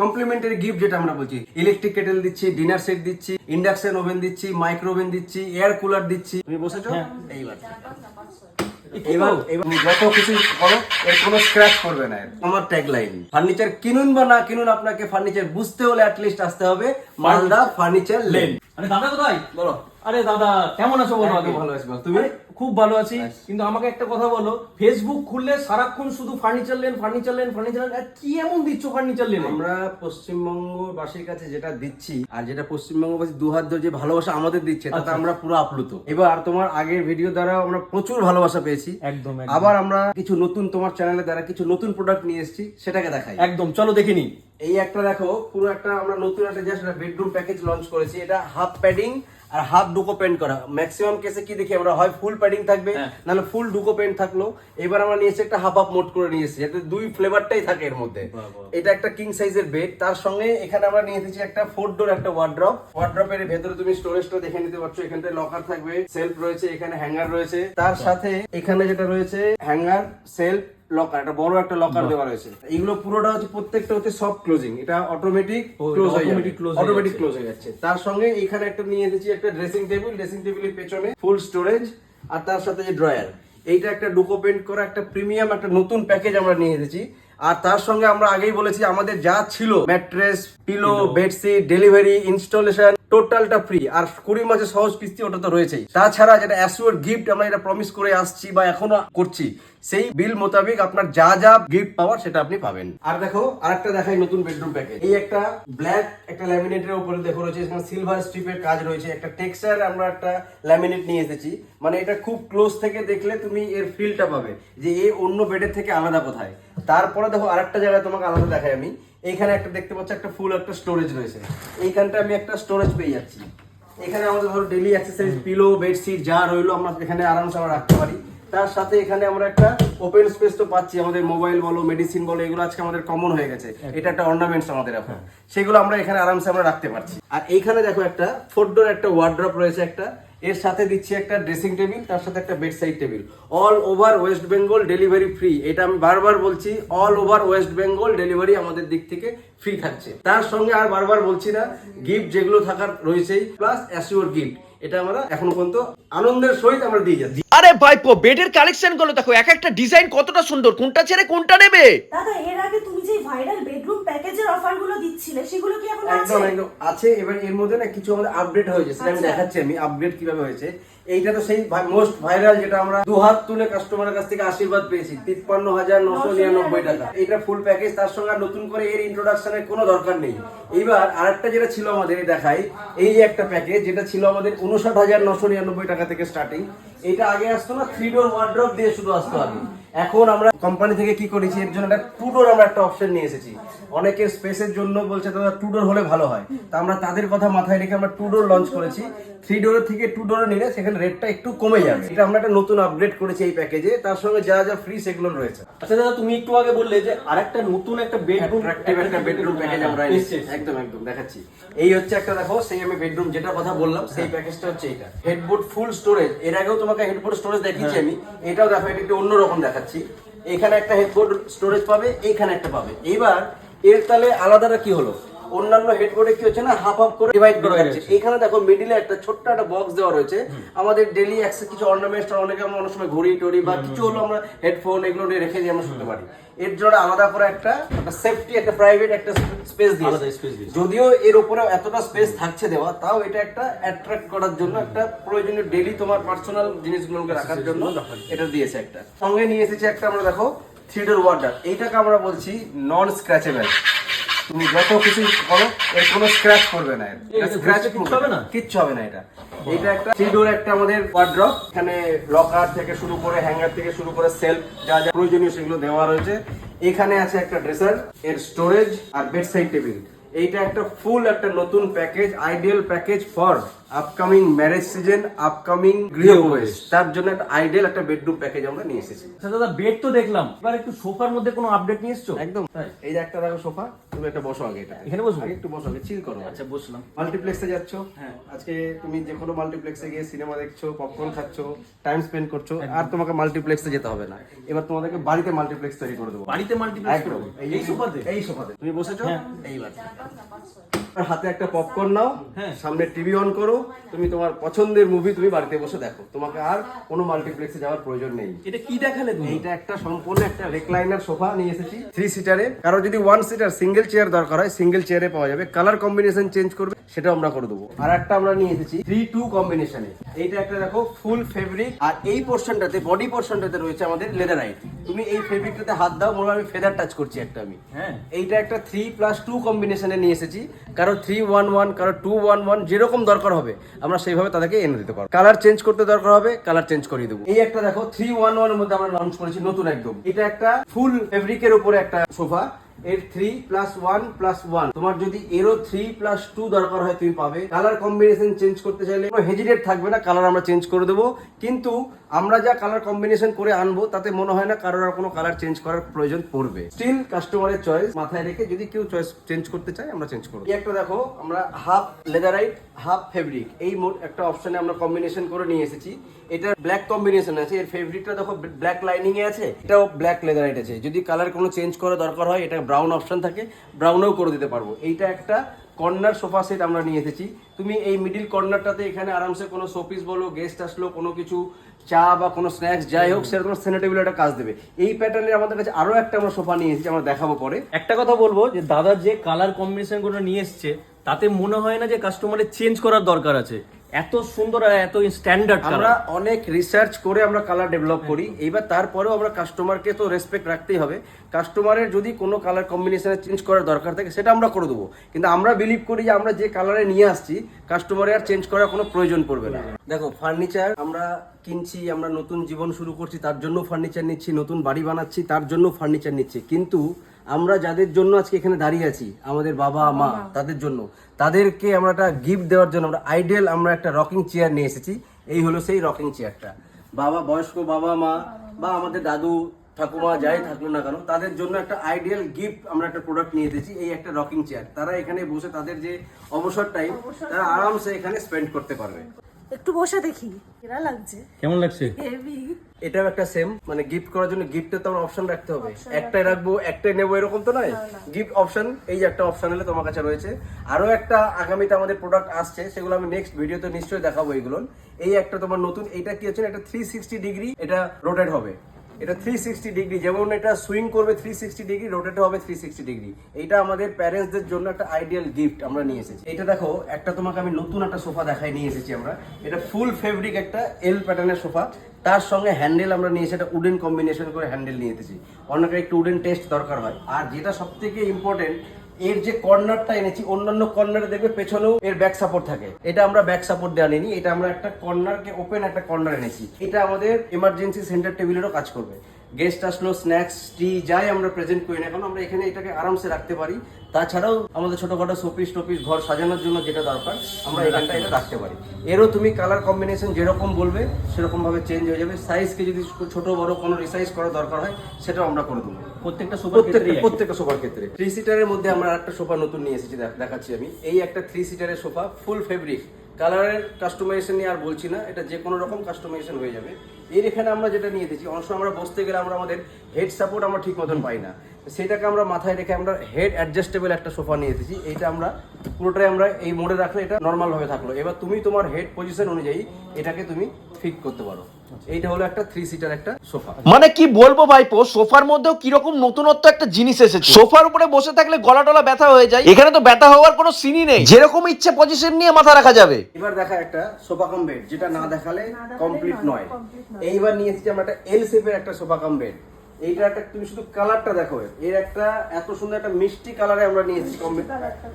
Complimentary gift যেটা আমরা বলছি ইলেকট্রিক কেটেল দিচ্ছি ডিনার সেট দিচ্ছি ইন্ডাকশন ওভেন দিচ্ছি মাইক্রো ওভেন দিচ্ছি এয়ার কুলার দিচ্ছি। তুমি বসেছো? হ্যাঁ। এইবার। এবার যত কিছু করো এর কোনো স্ক্র্যাচ করবে না। আমার ফার্নিচার কিনুন বা না কিনুন আপনাকে ফার্নিচার বুঝতে হলে অ্যাটলিস্ট আসতে হবে মালদা ফার্নিচার লেন আরে দাদা কোথায়? বলো। আরে দাদা কেমন আছো বলো আগে? ভালো আছি তুমি? খুব ভালো আছি। কিন্তু আমাকে একটা কথা বলো ফেসবুক খুললে সারাক্ষণ শুধু furniture lane furniture lane furniture lane কি এমন দিচ্ছ ফার্নিচার লেন আমরা পশ্চিমবঙ্গবাসীর কাছে যেটা দিচ্ছি আর যেটা পশ্চিমবঙ্গবাসী দু হাত ধরে যে ভালোবাসা আমাদের দিচ্ছে তাতে আমরা পুরো আপ্লুত। এবার তোমার আগের ভিডিও দ্বারা আমরা প্রচুর ভালোবাসা পেয়েছি। একদম। আবার আমরা কিছু নতুন তোমার চ্যানেলের দ্বারা কিছু নতুন প্রোডাক্ট নিয়ে এসেছি সেটাকে দেখাই। একদম চলো দেখে নি। এই একটা দেখো পুরো একটা আমরা নতুন একটা জাস্ট বেডরুম প্যাকেজ লঞ্চ করেছি এটা হাফ প্যাডিং আর হাফ ডুকো প্যান্ট করা। ম্যাক্সিমাম কেসে কি দেখি আমরা হয় ফুল প্যাডিং থাকবে হ্যাঁ। নাহলে ফুল ডুকো প্যান্ট থাকল। এবার আমরা নিয়েছি একটা হাফ হাফ মোড করে নিয়েছি যাতে দুই ফ্লেভারটাই থাকে এর মধ্যে। এটা একটা কিং সাইজের বেড তার সঙ্গে এখানে আমরা নিয়ে এসেছি একটা ফোর ডোর একটা ওয়ার্ড্রপ ওয়ার্ড্রপের ভেতরে তুমি স্টোরেজটা দেখে নিতে পারছ এখানটায় লকার থাকবে সেলফ রয়েছে এখানে হ্যাঙ্গার রয়েছে। তার সাথে এখানে যেটা রয়েছে হ্যাঙ্গার সেলফ লকার একটা বড় একটা লকার দেওয়া রয়েছে। এইগুলো পুরোটা হচ্ছে প্রত্যেকটা হচ্ছে সফট ক্লোজিং এটা অটোমেটিক ক্লোজ হয়ে automatic close অটোমেটিক ক্লোজ হয়ে যাচ্ছে। তার সঙ্গে এখানে একটা নিয়ে এসেছি একটা ড্রেসিং টেবিল ড্রেসিং টেবিলের পেছনে ফুল স্টোরেজ আর তার সাথে যে ড্রয়ার এইটা একটা ডুকো পেন্ট করা একটা প্রিমিয়াম একটা নতুন প্যাকেজ আমরা নিয়ে এসেছি। আর তার সঙ্গে আমরা আগেই বলেছি আমাদের যা ছিল mattress pillow bedsheet delivery installation টোটালটা ফ্রি আর কুড়ি মাসে সহজ কিস্তি ওটা তো রয়েছেই। তাছাড়া যেটা অ্যাসুয়ার গিফট আমরা এটা প্রমিস করে আসছি বা এখনও করছি, সেই বিল মোতাবেক আপনার যা যা গিফট পাওয়ার সেটা আপনি পাবেন। আর দেখো, আরেকটা দেখাই নতুন বেডরুম প্যাকেজ এই একটা ব্ল্যাক একটা ল্যামিনেটের উপরে দেখো রয়েছে, এখানে সিলভার স্ট্রিপের কাজ রয়েছে। একটা টেক্সচার আমরা একটা ল্যামিনেট নিয়ে এসেছি। মানে এটা খুব ক্লোজ থেকে দেখলে তুমি এর ফিলটা পাবে যে এ অন্য বেডের থেকে আলাদা কোথায়। তারপরে দেখো আরেকটা জায়গায় তোমাকে আলাদা দেখাই আমি। এইখানে একটা দেখতে পাচ্ছ একটা ফুল একটা স্টোরেজ রয়েছে। এইখানটা আমি একটা স্টোরেজ পেয়ে যাচ্ছি। এখানে আমাদের ধরো ডেলি অ্যাক্সেসরিজ পিলো বেডশিট যা রইল আমরা এখানে আরামসে আমরা রাখতে পারি। তার সাথে এখানে আমরা একটা ওপেন স্পেস তো পাচ্ছি আমাদের মোবাইল বলো মেডিসিন বলো এগুলো আজকে আমাদের কমন হয়ে গেছে। এটা একটা অর্নামেন্টস আমাদের এখন। সেগুলো আমরা এখানে আরামসে আমরা রাখতে পারছি। আর এইখানে দেখো একটা ফোর্ডোর একটা ওয়ার্ড্রপ রয়েছে একটা। এর সাথে দিচ্ছি একটা ড্রেসিং টেবিল তার সাথে একটা bed side table all over West Bengal delivery free এটা আমি বারবার বলছি all over West Bengal delivery আমাদের দিক থেকে ফ্রি থাকছে। তার সঙ্গে আর বারবার বলছি না গিফট যেগুলো থাকার রয়েছেই প্লাস অ্যাসিওর গিফট এটা আমরা এখনও পর্যন্ত আনন্দের সহিত আমরা দিয়ে যাচ্ছি। আরে ভাইপো বেডের কালেকশনগুলো দেখো এক একটা ডিজাইন কতটা সুন্দর কোনটা ছেড়ে কোনটা নেবে? দাদা এর আগে তুমি ভাইরাল বেডরুম প্যাকেজের অফারগুলো দিচ্ছিলে সেগুলো কি এখন আছে? একদম একদম আছে। এবার এর মধ্যে না কিছু আমাদের আপডেট হয়েছে সেটা আমি আচ্ছা। দেখাচ্ছি আমি আপডেট কীভাবে হয়েছে। এইটা তো সেই মোস্ট ভাইরাল যেটা আমরা দু হাত তুলে কাস্টমারের কাছ থেকে আশীর্বাদ পেয়েছি তিপ্পান্ন হাজার নশো নিরানব্বই টাকা। এটা ফুল প্যাকেজ তার সঙ্গে নতুন করে এর ইন্ট্রোডাকশনের কোনো দরকার নেই। এইবার আরেকটা যেটা ছিল আমাদের দেখাই এই যে একটা প্যাকেজ যেটা ছিল আমাদের উনষাট হাজার নশো নিরানব্বই টাকা থেকে স্টার্টিং এটা আগে আসতো না থ্রি ডোর ওয়ার্ড্রপ দিয়ে শুধু আসতো আগে। এখন আমরা কোম্পানি থেকে কি করেছি? এর জন্য একটা টু ডোর আমরা একটা অপশন নিয়ে এসেছি। অনেকের স্পেসের জন্য বলছে দাদা টু ডোর হলে ভালো হয়। তা আমরা তাদের কথা মাথায় রেখে আমরা টু ডোর লঞ্চ করেছি থ্রি ডোরের থেকে টু ডোরে নিলে সেখানে রেটটা একটু কমে যাবে। এটা আমরা একটা নতুন আপগ্রেড করেছি এই প্যাকেজে তার সঙ্গে যা যা ফ্রি সেগুলো রয়েছে। আচ্ছা দাদা তুমি একটু আগে বললে যে আরেকটা নতুন একটা বেডরুম Attractive একটা বেডরুম প্যাকেজ আমরা এনেছি। একদম একদম দেখাচ্ছি। এই হচ্ছে একটা দেখো সেই আমি বেডরুম যেটা কথা বললাম সেই প্যাকেজটা হচ্ছে এটা। হেডবোর্ড ফুল স্টোরেজ এর আগেও তোমাকে হেডবোর্ড স্টোরেজ দেখিয়েছি আমি। এটাও দেখো এটা একটু অন্যরকম দেখাচ্ছি। এখানে একটা হেডবোর্ড স্টোরেজ পাবে এইখানে একটা পাবে। এইবার এর তালে আলাদাটা কি হলো? অন্যান্য হেডবোর্ডে কি হচ্ছে না হাফ হাফ করে ডিভাইড করা যাচ্ছে এখানে দেখো মিডিলে একটা ছোট্ট একটা বক্স দেওয়া রয়েছে। আমাদের ডেলি অ্যাক্সেস কিছু অর্নামেন্টস অনেকে আমরা অনেক সময় ঘড়ি টড়ি বা কিছু হলো আমরা হেডফোন এগুলো রেখে দিয়ে আমরা শুনতে পারি। এর জন্য আলাদা করে একটা একটা সেফটি একটা প্রাইভেট একটা স্পেস দিয়ে। যদিও এর উপরে এতটা স্পেস থাকছে দেওয়া তাও এটা একটা অ্যাট্রাক্ট করার জন্য একটা প্রয়োজনীয় ডেলি তোমার পার্সোনাল জিনিসগুলোকে রাখার জন্য এটা দিয়েছে একটা। সঙ্গে নিয়ে এসেছে একটা আমরা দেখো থ্রি ডোর ওয়াটার এইটাকে আমরা বলছি নন স্ক্র্যাচেবল তুমি যত কিছু করো এর কোনো স্ক্র্যাচ করবে না স্ক্র্যাচ হবে না? কিচ্ছু হবে না এটা। এটা একটা থ্রি ডোর একটা আমাদের ওয়ার্ড্রপ এখানে লকার থেকে শুরু করে হ্যাঙ্গার থেকে শুরু করে সেলফ যা যা প্রয়োজনীয় সেগুলো দেওয়া রয়েছে। এখানে আছে একটা ড্রেসার, এর স্টোরেজ আর বেড সাইড টেবিল এইটা একটা ফুল একটা নতুন package ideal package for upcoming marriage season upcoming গৃহপ্রবেশ। তার জন্য একটা আইডিয়াল একটা বেডরুম প্যাকেজ আমরা নিয়ে এসেছি। আচ্ছা দাদা বেড তো দেখলাম। এবার একটু সোফার মধ্যে কোনো আপডেট নিয়ে এসছো? একদম। এই যে একটা দেখো সোফা তুমি একটা বসো আগে এটা। এখানে? আগে একটু বসো আগে চিল করো। আচ্ছা বসলাম। মাল্টিপ্লেক্সে যাচ্ছ? হ্যাঁ। আজকে তুমি যে কোনো মাল্টিপ্লেক্সে গিয়ে সিনেমা দেখছ পপকর্ন খাচ্ছ টাইম স্পেন্ড করছ আর তোমাকে মাল্টিপ্লেক্সে যেতে হবে না। এবার তোমাদেরকে বাড়িতে মাল্টিপ্লেক্স তৈরি করে দেবো। বাড়িতে মাল্টিপ্লেক্স করব? এই সোফাতে? এই সোফাতে। তুমি বসেছো হ্যাঁ। এইবার। আর হাতে একটা পপকর্ন নাও। হ্যাঁ। সামনে টিভি অন করো। তুমি তোমার পছন্দের মুভি তুমি বাড়িতে বসে দেখো। তোমাকে আর কোনো মাল্টিপ্লেক্সে যাওয়ার প্রয়োজন নেই। এটা কি দেখালে তুমি? এইটা একটা সম্পূর্ণ একটা রেক্লাইনার সোফা নিয়ে এসেছি। থ্রি সিটারে কারও যদি ওয়ান সিটার সিঙ্গেল চেয়ার দরকার হয় সিঙ্গেল চেয়ারে পাওয়া যাবে। কালার কম্বিনেশন চেঞ্জ করবে সেটা আমরা করে দেবো। আর একটা আমরা নিয়ে এসেছি থ্রি টু কম্বিনেশনে এইটা একটা দেখো ফুল ফেব্রিক আর এই পোর্শনটাতে বডি পোর্শনটাতে রয়েছে আমাদের লেদার লেদারাইট তুমি এই ফেব্রিকটাতে হাত দাও মনে আমি ফেদার টাচ করছি একটা আমি। হ্যাঁ। এইটা একটা থ্রি প্লাস টু কম্বিনেশনে নিয়ে এসেছি। কারও থ্রি ওয়ান ওয়ান কারও টু ওয়ান ওয়ান যেরকম দরকার হবে, আমরা সেইভাবে তাদেরকে এনে দিতে পারব। কালার চেঞ্জ করতে দরকার হবে কালার চেঞ্জ করিয়ে দেবো। এই একটা দেখো থ্রি ওয়ান ওয়ানের মধ্যে আমরা লঞ্চ করেছি নতুন একদম। এটা একটা ফুল ফেব্রিকের উপরে একটা সোফা এর three plus one plus one তোমার যদি এরও থ্রি প্লাস টু দরকার হয়, তুমি পাবে। কালার কম্বিনেশন চেঞ্জ করতে চাইলে কোনো হেজিটেট থাকবে না কালার আমরা চেঞ্জ করে দেবো। কিন্তু আমরা যা কালার কম্বিনেশন করে আনব, তাতে মনে হয় না কারোর আর কোনো কালার চেঞ্জ করার প্রয়োজন পড়বে। স্টিল কাস্টমারের চয়েস মাথায় রেখে যদি কেউ চয়েস চেঞ্জ করতে চায়, আমরা চেঞ্জ করব। একটা দেখো, আমরা হাফ লেদারাইট হাফ ফেব্রিক এই মোট একটা অপশানে আমরা কম্বিনেশন করে নিয়ে এসেছি। এটা ব্ল্যাক কম্বিনেশন আছে। এর ফেব্রিকটা দেখো ব্ল্যাক লাইনিং এ আছে, এটাও ব্ল্যাক লেদারাইট আছে। যদি কালার কোনো চেঞ্জ করা দরকার হয়, এটা ব্রাউন অপশান থাকে ব্রাউনেও করে দিতে পারব। এইটা একটা কর্নার সোফা সেট আমরা নিয়ে এসেছি। তুমি এই মিডিল কর্নারটাতে এখানে আরামসে কোনো শোপিস বলো গেস্ট আসলো, কোনো কিছু, চা বা কোনো স্ন্যাক্স যাই হোক, সেরকম তোমার সেনা টেবিলে একটা কাজ দেবে। এই প্যাটার্নের আমাদের কাছে আরও একটা আমরা সোফা নিয়ে এসেছি, আমরা দেখাবো পরে। একটা কথা বলব যে, দাদা যে কালার কম্বিনেশনগুলো নিয়ে এসছে, তাতে মনে হয় না যে কাস্টমারের চেঞ্জ করার দরকার আছে। এত সুন্দর আর এত স্ট্যান্ডার্ড আমরা অনেক রিসার্চ করে আমরা কালার ডেভেলপ করি। এইবার তারপরেও আমরা কাস্টমারকে তো রেসপেক্ট রাখতেই হবে। কাস্টমারের যদি কোনো কালার কম্বিনেশনে চেঞ্জ করার দরকার থাকে সেটা আমরা করে দেবো। কিন্তু আমরা বিলিভ করি যে আমরা যে কালারে নিয়ে আসছি কাস্টমারের আর চেঞ্জ করার কোনো প্রয়োজন পড়বে না। দেখো ফার্নিচার আমরা কিনছি আমরা নতুন জীবন শুরু করছি তার জন্য ফার্নিচার নিচ্ছি নতুন বাড়ি বানাচ্ছি তার জন্য ফার্নিচার নিচ্ছি। কিন্তু আমরা যাদের জন্য আজকে এখানে দাঁড়িয়ে আছি আমাদের বাবা মা তাদের জন্য তাদেরকে আমরা একটা গিফট দেওয়ার জন্য আমরা আইডিয়াল আমরা একটা রকিং চেয়ার নিয়ে এসেছি। এই হলো সেই রকিং চেয়ারটা বাবা বয়স্ক বাবা মা বা আমাদের দাদু ঠাকুমা যাই থাকল না কেন তাদের জন্য একটা আইডিয়াল গিফট আমরা একটা প্রোডাক্ট নিয়ে এসেছি এই একটা রকিং চেয়ার তারা এখানে বসে তাদের যে অবসর টাইম তারা আরামসে এখানে স্পেন্ড করতে পারবে। একটু বসে দেখি এরা লাগছে? কেমন লাগছে? হেভি এটাও একটা সেম মানে গিফট করার জন্য গিফটে তো আমরা অপশন রাখতে হবে। একটাই রাখব একটাই নেব এরকম তো নয়? গিফট অপশন এই যে একটা অপশন হলে তোমার কাছে রয়েছে। আরও একটা আগামীতে আমাদের প্রোডাক্ট আসছে সেগুলো আমি নেক্সট ভিডিওতে নিশ্চয়ই দেখাবো এইগুলো এই একটা তোমার নতুন এটা কি হচ্ছে একটা এটা থ্রি সিক্সটি ডিগ্রি এটা রোটেট হবে। এটা থ্রি সিক্সটি ডিগ্রি যেমন এটা সুইং করবে থ্রি সিক্সটি ডিগ্রি রোটেট হবে থ্রি সিক্সটি ডিগ্রি এটা আমাদের প্যারেন্টসদের জন্য একটা আইডিয়াল গিফট আমরা নিয়ে এসেছি। এটা দেখো, একটা তোমাকে আমি নতুন একটা সোফা দেখাই নিয়ে এসেছি আমরা। এটা ফুল ফেব্রিক একটা এল প্যাটার্নের সোফা। তার সঙ্গে হ্যান্ডেল আমরা নিয়ে একটা উডেন কম্বিনেশন করে হ্যান্ডেল নিয়ে এসেছি। অনেকের একটু উডেন টেস্ট দরকার হয়। আর যেটা সব থেকে ইম্পর্টেন্ট এর যে কর্নারটা এনেছি, অন্যান্য কর্নারে দেখবে পেছনেও এর ব্যাক সাপোর্ট থাকে। এটা আমরা ব্যাক সাপোর্ট দেওয়া নিইনি, এটা আমরা একটা কর্নারকে ওপেন একটা কর্নার এনেছি। এটা আমাদের এমার্জেন্সি সেন্টার টেবিলেরও কাজ করবে। গেস্ট আসলো স্ন্যাক্স টি যাই আমরা প্রেজেন্ট করি না এখন আমরা এখানে এটাকে আরামসে রাখতে পারি। তাছাড়াও আমাদের ছোটখাটো শোপিস টোপিস ঘর সাজানোর জন্য যেটা দরকার আমরা এখানটা এটা রাখতে পারি। এরও তুমি কালার কম্বিনেশন যেরকম বলবে সেরকম ভাবে চেঞ্জ হয়ে যাবে। সাইজকে যদি ছোট বড় কোনো রিসাইজ করা দরকার হয় সেটাও আমরা করে দেবো। প্রত্যেকটা সোফার প্রত্যেকটা ক্ষেত্রে প্রত্যেকটা সোফার ক্ষেত্রে। থ্রি সিটারের মধ্যে আমরা একটা সোফা নতুন নিয়ে এসেছি দেখ- দেখাচ্ছি আমি। এই একটা থ্রি সিটারের সোফা ফুল ফেব্রিক কালারের কাস্টমাইজেশন নিয়ে আর বলছি না, এটা যে কোনো রকম কাস্টমাইজেশন হয়ে যাবে। এর এখানে আমরা যেটা নিয়ে দিচ্ছি অনেক সময় আমরা বসতে গেলে আমরা আমাদের হেড সাপোর্ট আমরা ঠিক মতন পাই না। সেটাকে আমরা মাথায় রেখে আমরা হেড অ্যাডজাস্টেবল একটা সোফা নিয়ে এসেছি। এইটা আমরা পুরোটাই আমরা এই মোড়ে রাখলে এটা নর্মালভাবে থাকল। এবার তুমি তোমার হেড পজিশন অনুযায়ী এটাকে তুমি ফিট করতে পারো। এইটা হলো একটা থ্রি সিটার একটা সোফা। মানে কি বলব ভাইপো সোফার মধ্যেও কীরকম নতুনত্ব একটা জিনিস এসেছে। সোফার উপরে বসে থাকলে গলা টলা ব্যথা হয়ে যায়। এখানে তো ব্যথা হওয়ার কোনো সিনই নেই। যেরকম ইচ্ছে পজিশন নিয়ে মাথা রাখা যাবে। এবার দেখা একটা সোফা কাম বেড যেটা না দেখালে কমপ্লিট নয়। এইবার নিয়ে এসেছি আমরা একটা এল শেপের একটা সোফা কাম বেড এইটা একটা তুমি শুধু কালারটা দেখো। এর। একটা এত সুন্দর একটা মিষ্টি কালারে আমরা নিয়ে এসেছি কম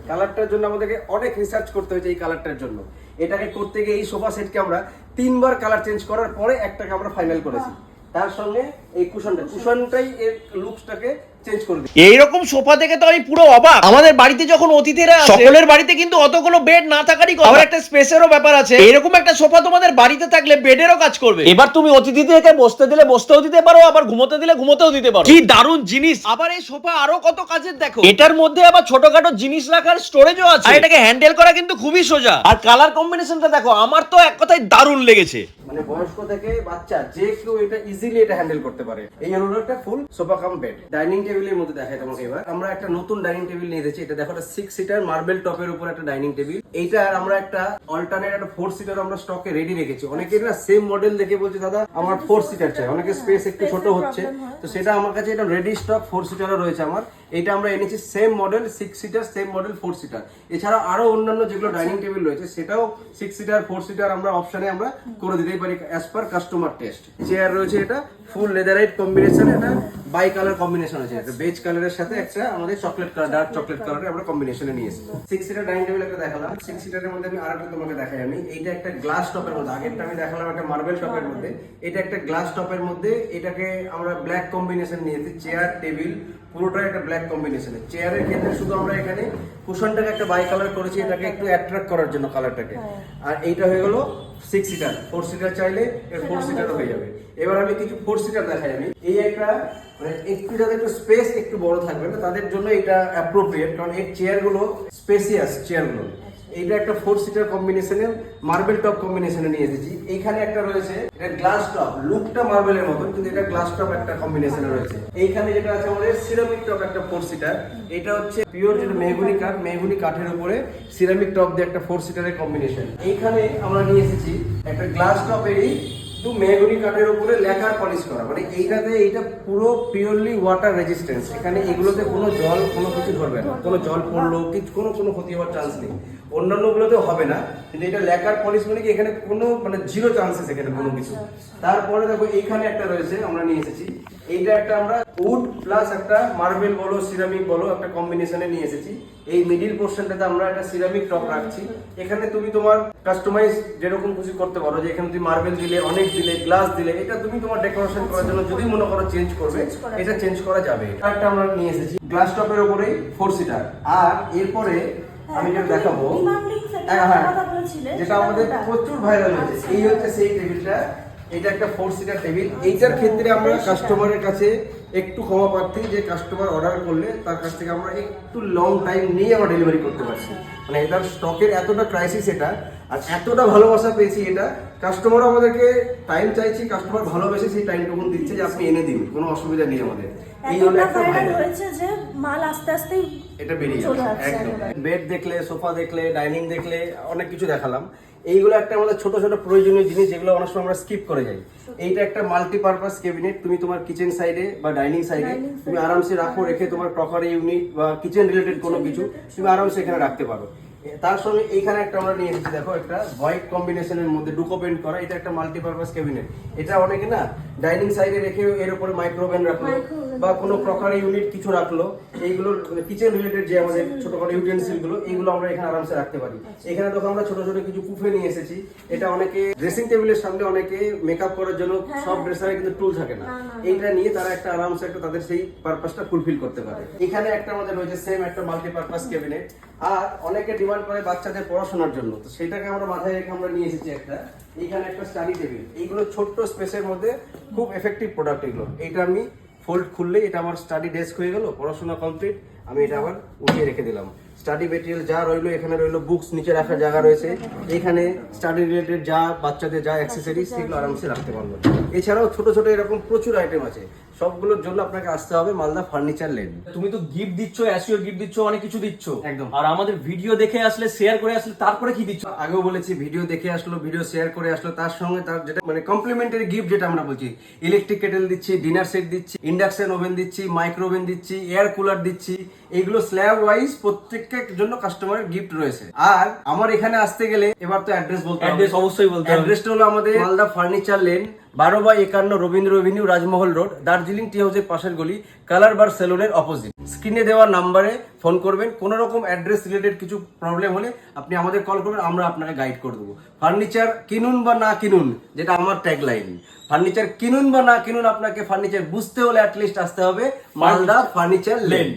কালারটার জন্য আমাদেরকে অনেক রিসার্চ করতে হয়েছে এই কালারটার জন্য। এটাকে করতে গিয়ে এই সোফা সেটকে আমরা তিনবার কালার চেঞ্জ করার পরে একটাকে আমরা ফাইনাল করেছি। তার সঙ্গে এই কুশনটা কুশনটাই এর লুকসটাকে চেঞ্জ করে এইরকম সোফা দেখে তো আমি পুরো অবাক। আমাদের বাড়িতে যখন অতিথিরা আসে, সকলের বাড়িতে কিন্তু অতগুলো বেড না থাকারই কথা। আবার একটা স্পেসেরও ব্যাপার আছে। এরকম একটা সোফা তোমাদের বাড়িতে থাকলে বেডেরও কাজ করবে। এবার তুমি অতিথিদেরকে বসতে দিলে বসতেও দিতে পারো আবার ঘুমোতে দিলে ঘুমোতেও দিতে পারো। কি দারুণ জিনিস। আবার এই সোফা আরও কত কাজের দেখো। এটার মধ্যে আবার ছোটখাটো জিনিস রাখার স্টোরেজও আছে। আর এটাকে হ্যান্ডেল করা কিন্তু খুবই সোজা। আর কালার কম্বিনেশনটা দেখো আমার তো এক কথায় দারুণ লেগেছে। মানে বয়স্ক থেকে বাচ্চা যে কেউ এটা ইজিলি এটা হ্যান্ডেল করতে পারে। এই হলো একটা full sofa cum bed dining টেবিলের মধ্যে দেখাই তোমাকে এবার। আমরা একটা নতুন ডাইনিং টেবিল নিয়ে এসেছি। এটা দেখো একটা সিক্স সিটার মার্বেল টপের উপর একটা ডাইনিং টেবিল এইটার আমরা একটা অল্টারনেট একটা ফোর সিটার আমরা স্টকে রেডি রেখেছি। অনেকে না সেম মডেল দেখে বলছে দাদা আমার ফোর সিটার চাই। অনেকে স্পেস একটু ছোট হচ্ছে। তো সেটা আমার কাছে এটা রেডি স্টক ফোর সিটারও রয়েছে আমার। এটা আমরা এনেছি same model six seater same model four seater এছাড়া আরও অন্যান্য যেগুলো ডাইনিং টেবিল রয়েছে সেটাও সিক্স সিটার ফোর সিটার আমরা অপশনে আমরা করে দিতেই পারি as per customer taste chair রয়েছে এটা ফুল লেদারাইট কম্বিনেশন এটা বাই কালার কম্বিনেশন আছে। এটা বেজ কালারের সাথে একটা আমাদের চকলেট কালার ডার্ক চকলেট কালারে আমরা কম্বিনেশনে নিয়ে এসেছি সিক্স সিটার ডাইনিং টেবিল একটা দেখালাম। সিক্স সিটারের মধ্যে আমি আরেকটা তোমাকে দেখাই আমি। এইটা একটা গ্লাস টপের মধ্যে আগেরটা আমি দেখালাম একটা মার্বেল টপের মধ্যে। এটা একটা গ্লাস টপের মধ্যে এটাকে আমরা ব্ল্যাক কম্বিনেশন নিয়েছি চেয়ার টেবিল পুরোটাই একটা ব্ল্যাক কম্বিনেশনে চেয়ারের ক্ষেত্রে শুধু আমরা এখানে কুশনটাকে একটা বাই কালার করেছি এটাকে একটু অ্যাট্রাক্ট করার জন্য কালারটাকে আর এইটা হয়ে গেল সিক্স সিটার ফোর সিটার চাইলে এর ফোর সিটার হয়ে যাবে। এবার আমি কিছু ফোর সিটার দেখাই আমি। এই একটা মানে একটু যাদের একটু স্পেস একটু বড় থাকবে না তাদের জন্য এটা অ্যাপ্রোপ্রিয়েট কারণ এই চেয়ারগুলো স্পেসিয়াস চেয়ারগুলো এইটা একটা ফোর সিটার কম্বিনেশনে মার্বেল টপ কম্বিনেশনে নিয়ে এসেছি। এইখানে একটা রয়েছে, এটা গ্লাস টপ লুকটা মার্বেলের মতন, কিন্তু এটা গ্লাস টপ একটা কম্বিনেশনে রয়েছে। এইখানে যেটা আছে আমাদের সিরামিক টপ একটা ফোর সিটার এটা হচ্ছে পিওর যেটা মেহগুনি কাঠ, মেহগুনি কাঠের উপরে সিরামিক টপ দিয়ে একটা ফোর সিটারের কম্বিনেশন এইখানে আমরা নিয়ে এসেছি একটা গ্লাস টপেরই শুধু মেহগুনি কাঠের উপরে লেখার পলিশ করা। মানে এইটাতে এইটা পুরো পিওরলি ওয়াটার রেজিস্ট্যান্স এখানে এগুলোতে কোনো জল কোনো কিছু ধরবে না। কোনো জল পড়ল কিছু কোনো কোনো ক্ষতি হওয়ার চান্স নেই। অন্যান্যগুলোতে হবে না কিন্তু এটা লেখার পলিশ মানে কি এখানে কোনো মানে জিরো চান্সেস এখানে কোনো কিছু। তারপরে দেখো এইখানে একটা রয়েছে আমরা নিয়ে এসেছি। এইটা একটা আমরা উড প্লাস একটা মার্বেল বলো সিরামিক বলো একটা কম্বিনেশনে নিয়ে এসেছি। এই মিডিল পোর্শনটাতে আমরা একটা সিরামিক টপ রাখছি। এখানে তুমি তোমার কাস্টমাইজ যেরকম খুশি করতে পারো যে এখানে তুমি মার্বেল দিলে অনেক দিলে গ্লাস দিলে এটা তুমি তোমার ডেকোরেশন করার জন্য যদি মনে করো চেঞ্জ করবে এটা চেঞ্জ করা যাবে। এটা একটা আমরা নিয়ে এসেছি গ্লাস টপের উপরেই ফোর সিটার আর এরপরে আমি যেটা দেখাবো হ্যাঁ হ্যাঁ যেটা আমাদের প্রচুর ভাইরাল হয়েছে। আচ্ছা। এই হচ্ছে সেই টেবিলটা এটা একটা ফোর সিটার টেবিল এইটার ক্ষেত্রে আমরা কাস্টমারের কাছে একটু ক্ষমা প্রার্থী যে কাস্টমার অর্ডার করলে তার কাছ থেকে আমরা একটু লং টাইম নিয়ে আমরা ডেলিভারি করতে পারছি। মানে এটার স্টকের এতটা ক্রাইসিস এটা আর এতটা ভালোবাসা পেয়েছি এটা কাস্টমারও আমাদেরকে টাইম চাইছি কাস্টমার ভালোবেসে সেই টাইমটুকুন দিচ্ছে যে আপনি এনে দিন কোনো অসুবিধা নেই আমাদের। এই হলো একটা হয়েছে যে মাল আস্তে আস্তেই এটা বেরিয়ে যাবে একদম। বেড দেখলে সোফা দেখলে ডাইনিং দেখলে অনেক কিছু দেখালাম। এইগুলো একটা আমাদের ছোট ছোট প্রয়োজনীয় জিনিস যেগুলো অনেক সময় আমরা স্কিপ করে যাই। এইটা একটা মাল্টিপারপাস ক্যাবিনেট তুমি তোমার কিচেন সাইডে বা ডাইনিং সাইডে তুমি আরামসে রাখো রেখে তোমার ক্রকারি ইউনিট বা কিচেন রিলেটেড কোনো কিছু তুমি আরামসে এখানে রাখতে পারো। তার সঙ্গে এইখানে একটা আমরা নিয়ে এসেছি দেখো একটা হোয়াইট কম্বিনেশনের মধ্যে ডুকো পেন্ট করা এটা একটা মাল্টিপারপাস ক্যাবিনেট এটা অনেকে না ডাইনিং সাইডে রেখে এর উপরে মাইক্রোওভেন রাখল। Microwave। বা কোনো ক্রকারি ইউনিট কিছু রাখল এইগুলো কিচেন রিলেটেড যে আমাদের ছোটখাটো ইউটেন্সিলগুলো এইগুলো আমরা এখানে আরামসে রাখতে পারি। এখানে দেখো আমরা ছোট ছোট কিছু কুফে নিয়ে এসেছি। এটা অনেকে ড্রেসিং টেবিলের সামনে অনেকে মেকআপ করার জন্য সব ড্রেসারে কিন্তু টুল থাকে না। এইটা নিয়ে তারা একটা আরামসে একটা তাদের সেই পারপাসটা ফুলফিল করতে পারে। এখানে একটা আমাদের রয়েছে সেম একটা মাল্টিপারপাস ক্যাবিনেট আর অনেকে ডিমান্ড করে বাচ্চাদের পড়াশোনার জন্য। তো সেটাকে আমরা মাথায় রেখে আমরা নিয়ে এসেছি একটা। এইখানে একটা স্টাডি টেবিল এইগুলো ছোট্ট স্পেসের মধ্যে খুব এফেক্টিভ প্রোডাক্ট এগুলো। এইটা আমি ফোল্ড খুললে এটা আমার স্টাডি ডেস্ক হয়ে গেল, পড়াশোনা কমপ্লিট আমি এটা আবার উঠিয়ে রেখে দিলাম। স্টাডি মেটেরিয়াল যা রইল, এখানে রইল বুকস নিচে রাখার জায়গা রয়েছে। এখানে স্টাডি রিলেটেড যা বাচ্চাদের যা অ্যাক্সেসরিজ সেগুলো আরামসে রাখতে পারব। এছাড়াও ছোট ছোট এরকম প্রচুর আইটেম আছে। সবগুলোর জন্য আপনাকে আসতে হবে মালদা ফার্নিচার লেন তুমি তো গিফট দিচ্ছ অ্যাসিওর গিফট দিচ্ছ অনেক কিছু দিচ্ছ। একদম। আর আমাদের ভিডিও দেখে আসলে শেয়ার করে আসলে তারপরে কি দিচ্ছ? আগেও বলেছি ভিডিও দেখে আসলো ভিডিও শেয়ার করে আসলো তার সঙ্গে তার যেটা মানে কমপ্লিমেন্টারি গিফট যেটা আমরা বলছি ইলেকট্রিক কেটেল দিচ্ছি ডিনার সেট দিচ্ছি ইন্ডাকশন ওভেন দিচ্ছি মাইক্রো ওভেন দিচ্ছি এয়ার কুলার দিচ্ছি এগুলো স্ল্যাব ওয়াইজ প্রত্যেকের জন্য কাস্টমারের গিফট রয়েছে। আর আমার এখানে আসতে গেলে এবার তো অ্যাড্রেস বলতে হবে। Address অবশ্যই বলতে হবে। অ্যাড্রেসটা হলো আমাদের মালদা ফার্নিচার লেন বারো বাই একান্ন Rabindra avenue Rajmahal road Darjeeling tea হাউসের পাশের গলি কালার বার সেলুনের অপোজিট। স্ক্রিনে দেওয়া নাম্বারে ফোন করবেন কোনো রকম অ্যাড্রেস রিলেটেড কিছু প্রবলেম হলে আপনি আমাদের কল করবেন আমরা আপনাকে গাইড করে দেবো। ফার্নিচার কিনুন বা না কিনুন যেটা আমার ট্যাগ লাইন ফার্নিচার কিনুন বা না কিনুন আপনাকে ফার্নিচার বুঝতে হলে অ্যাটলিস্ট আসতে হবে মালদা ফার্নিচার লেন